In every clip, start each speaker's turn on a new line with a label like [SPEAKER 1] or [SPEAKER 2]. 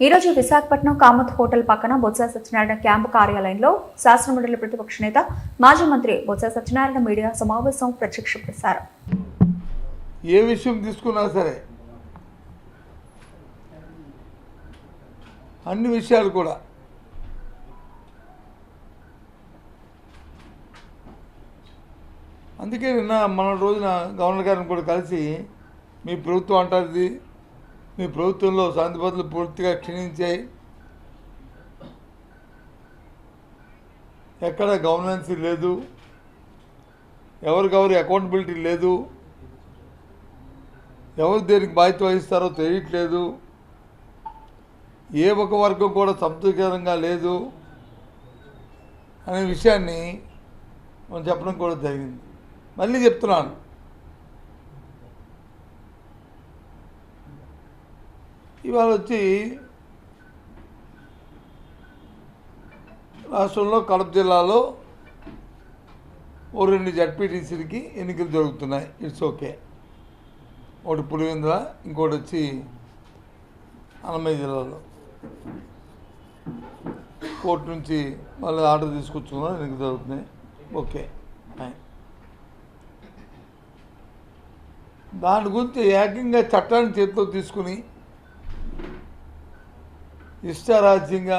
[SPEAKER 1] ఈరోజు విశాఖపట్నం కామత్ హోటల్ పక్కన బొత్స సత్యనారాయణ క్యాంపు కార్యాలయంలో శాసనమండలి ప్రతిపక్ష నేత మాజీ మంత్రి బొత్స సత్యనారాయణ మీడియా సమావేశం ప్రత్యక్ష ప్రసారం.
[SPEAKER 2] ఏ విషయం తీసుకున్నా సరే అన్ని విషయాలు కూడా అందుకే నిన్న మన రోజున గవర్నర్ గారిని కూడా కలిసి మీ ప్రభుత్వం అంటారు మీ ప్రభుత్వంలో శాంతి భద్రతలు పూర్తిగా క్షీణించాయి. ఎక్కడ గవర్నెన్స్ లేదు. ఎవరికెవరి అకౌంటబిలిటీ లేదు. ఎవరు దేనికి బాధ్యత వహిస్తారో తెలియట్లేదు. ఏ ఒక వర్గం కూడా సంతృప్తికరంగా లేదు అనే విషయాన్ని మనం చెప్పడం కూడా జరిగింది. మళ్ళీ చెప్తున్నాను. ఇవాళ వచ్చి రాష్ట్రంలో కడప జిల్లాలో ఓ రెండు జడ్పీటీసీలకి ఎన్నికలు జరుగుతున్నాయి. ఇట్స్ ఓకే ఒకటి పులివెందుల ఇంకోటి వచ్చి అన్నమయ్య జిల్లాలో. కోర్టు నుంచి మళ్ళీ ఆర్డర్ తీసుకొచ్చుకున్నా ఎన్నికలు జరుగుతున్నాయి. ఓకే దాని గురించి ఏకంగా చట్టాన్ని చేతిలో తీసుకుని ఇష్టారాజ్యంగా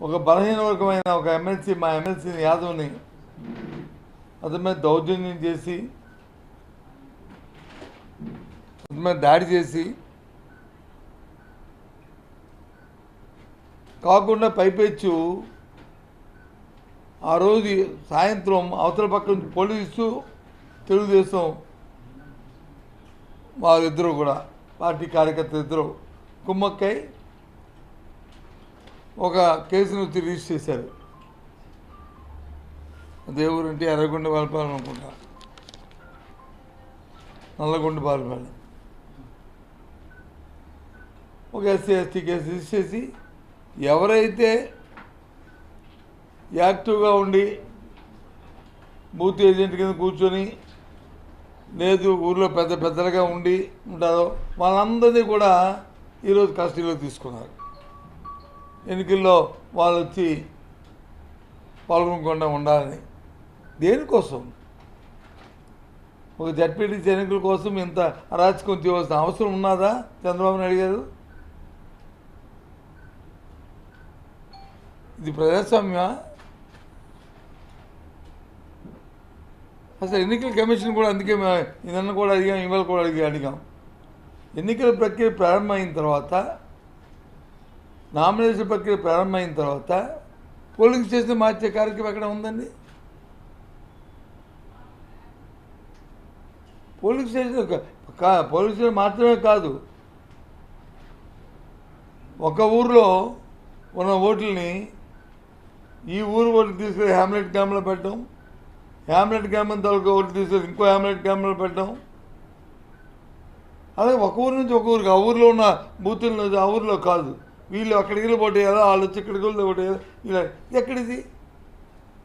[SPEAKER 2] ఒక బలహీన వర్గమైన ఒక ఎమ్మెల్సీ మా ఎమ్మెల్సీ యాదవ్ని అతని మీద దౌర్జన్యం చేసి అతని మీద దాడి చేసి కాకుండా పైపెచ్చు ఆ రోజు సాయంత్రం అవతల పక్క నుంచి పోలీసు తెలుగుదేశం వారిద్దరూ కూడా పార్టీ కార్యకర్తలు ఇద్దరు కుమ్మక్కై ఒక కేసును వచ్చి రిజిస్టర్ చేశారు. దేవురంటే ఎర్రగొండ పాలపాలెం అనుకుంటా. నల్లగొండ పాలపాలెం ఒక ఎస్సీ ఎస్టీ కేసు రిజిస్టర్ చేసి ఎవరైతే యాక్టివ్గా ఉండి బూత్ ఏజెంట్ కింద కూర్చొని లేదు ఊర్లో పెద్ద పెద్దలుగా ఉండి ఉంటారో వాళ్ళందరినీ కూడా ఈరోజు కస్టడీలో తీసుకున్నారు. ఎన్నికల్లో వాళ్ళు వచ్చి పాల్గొనకుండా ఉండాలని. దేనికోసం? ఒక జడ్పీటీసీ ఎన్నికల కోసం ఇంత అరాచకం చేయవలసిన అవసరం ఉన్నదా? చంద్రబాబు నాయుడు గారు? ఇది ప్రజాస్వామ్యమా? అసలు ఎన్నికల కమిషన్ కూడా అందుకే మేము నిన్న కూడా అడిగాం ఇవాళ కూడా అడిగి అడిగాం. ఎన్నికల ప్రక్రియ ప్రారంభమైన తర్వాత నామినేషన్ ప్రక్రియ ప్రారంభమైన తర్వాత పోలింగ్ స్టేషన్ మార్చే కార్యక్రమం ఎక్కడ ఉందండి? పోలింగ్ స్టేషన్ కా- పోలింగ్ స్టేషన్ మాత్రమే కాదు. ఒక ఊర్లో ఉన్న ఓట్లని ఈ ఊరు ఓట్లు తీసుకెళ్ళి హ్యామ్లెట్ గ్రామంలో పెట్టడం హ్యామ్లెట్ గ్రామం తాలూకా ఓట్లు తీసుకెళ్ళి ఇంకో హ్యామ్లెట్ గ్రామంలో పెట్టడం. అలాగే ఒక ఊరు నుంచి ఒక ఊరికి ఆ ఊరిలో ఉన్న బూతుల నుంచి ఆ ఊరిలో కాదు. వీళ్ళు అక్కడికి వెళ్ళి పోటీ చేయాలి వాళ్ళు వచ్చి ఇక్కడికి వెళ్ళి పోటీ చేయాలి ఇలా ఎక్కడిది?